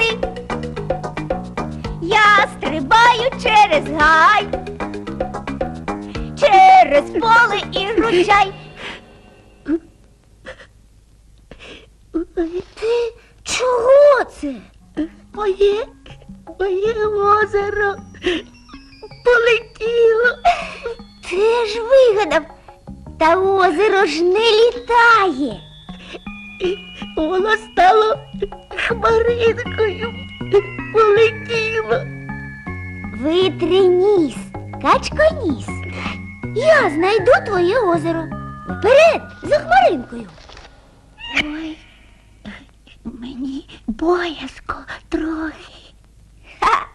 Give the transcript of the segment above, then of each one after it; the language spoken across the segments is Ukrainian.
ти, я стрибаю через гай, через поле і ручай. Ти чого це? Моє, моє озеро полетіло. Ти ж вигадав, та озеро ж не літає. Воно стало хмаринкою. Полетіло. Витри ніс, качко ніс. Я знайду твоє озеро. Вперед, за хмаринкою. Ой, мені боязко трохи. Ха!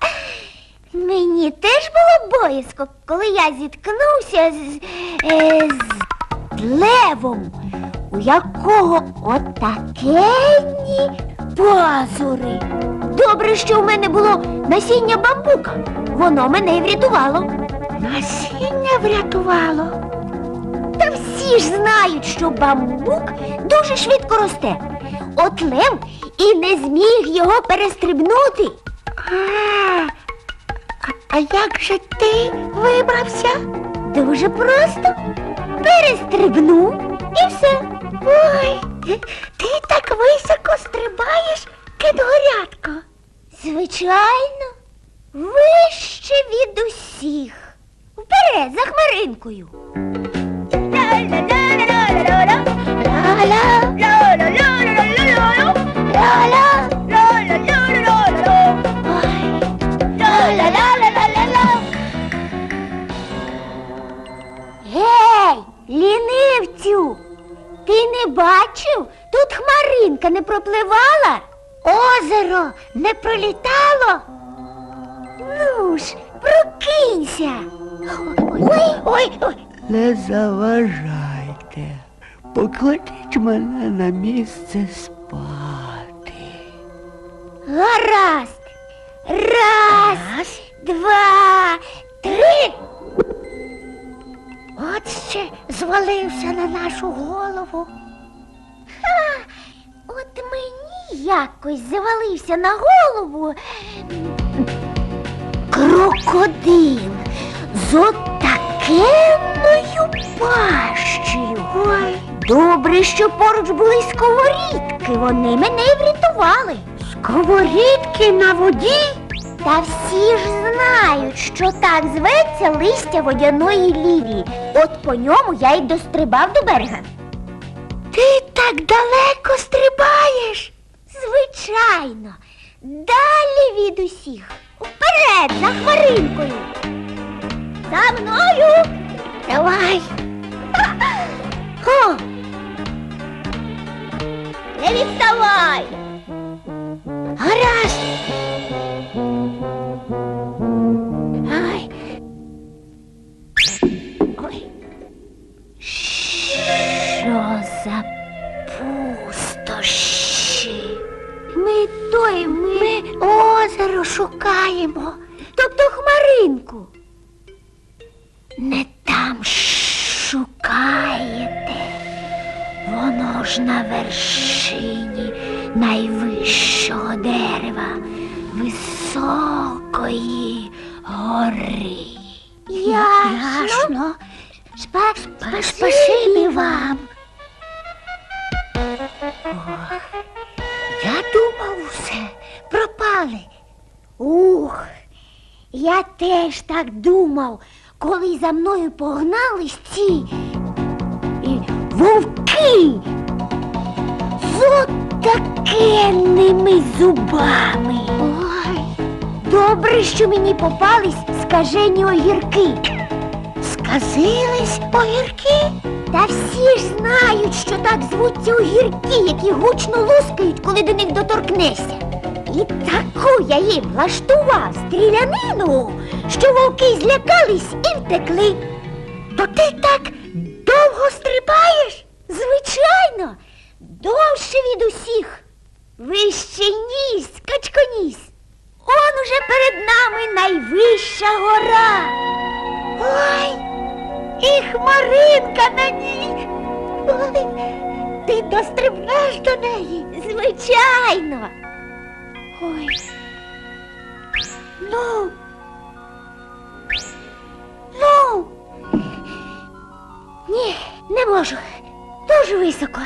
Мені теж було боязко, коли я зіткнувся з, е, з левом, у якого отакенні пазури. Добре, що в мене було насіння бамбука. Воно мене й врятувало. Насіння врятувало. Та всі ж знають, що бамбук дуже швидко росте. От лев і не зміг його перестрибнути. А, а, а як же ти вибрався? Дуже просто. Перестрибнув і все. Ой, ти, так високо стрибаєш, кидгорятко. Звичайно, вище від усіх. Вперед за хмаринкою. Гей, не бачив? Тут хмаринка не пропливала? Озеро не пролітало? Ну ж, прокинься. Ой, ой, ой. Не заважайте. Покладіть мене на місце спати. Гаразд. Раз, Раз, два, три. От ще звалився на нашу голову. Ха, от мені якось завалився на голову. Крокодил з отакенною пащею. Ой, Добре, що поруч були сковорідки, вони мене й врятували. сковорідки на воді? Та всі ж знають, що так зветься листя водяної лілії. От по ньому я й дострибав до берега. Ти так далеко стрибаєш. Звичайно, далі від усіх. Вперед за хмаринкою. За мною. Давай. Що за пустощі? Ми той, ми, Ми озеро шукаємо. тобто хмаринку. Не там шукаєте. Воно ж на вершині найвищого дерева, високої гори. Ясно. Спа, спа, спасибі вам. Я теж так думав, коли за мною погнались ці вовки з отакенними зубами. Ой, Добре, що мені попались скажені огірки. сказились огірки. Та всі ж знають, що так звуться огірки, які гучно лускають, коли до них доторкнешся. І таку я їм влаштував стрілянину, що вовки злякались і втекли. То ти так довго стрибаєш? Звичайно, довше від усіх. Вище ніс, качконіс. Он уже перед нами найвища гора. Ой, і хмаринка на ній. Ой, ти дострибнеш до неї. Звичайно. Ой. Ну. Ну. Ні, не можу. Дуже високо.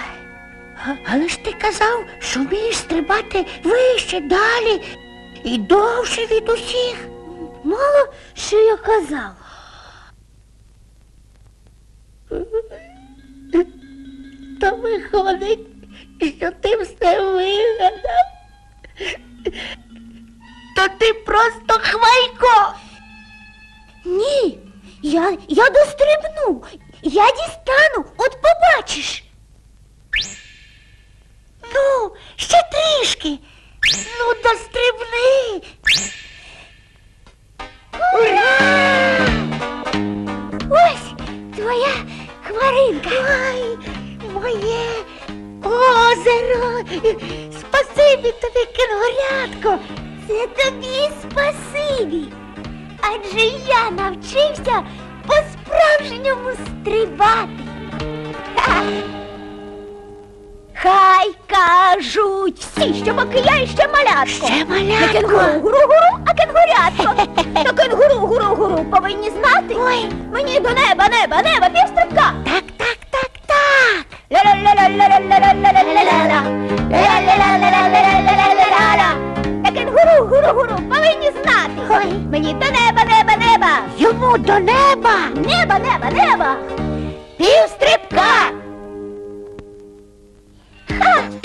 А- Але ж ти казав, що вмієш стрибати вище, далі і довше від усіх. Мало що я казав. Та виходить, що ти все вигадав. Ти просто хвайко. Ні, я, я дострибну. Я дістану, от побачиш. Ну, ще трішки. Ну, дострибни. Ура! Ось твоя хмаринка. Ой, моє озеро. Спасибі тобі, кенгурятко. Це тобі спасибі. Адже я навчився по-справжньому стрибати. Ха! Хай кажуть всі, що поки я іще малятко. Ще Не кенгуру гуру гуру, а кенгурятко. То кенгуру гуру гуру повинні знати. Ой. Мені до неба, неба, неба, півстрибка. do neba! Neba, neba, neba! Bil stripka! Ha!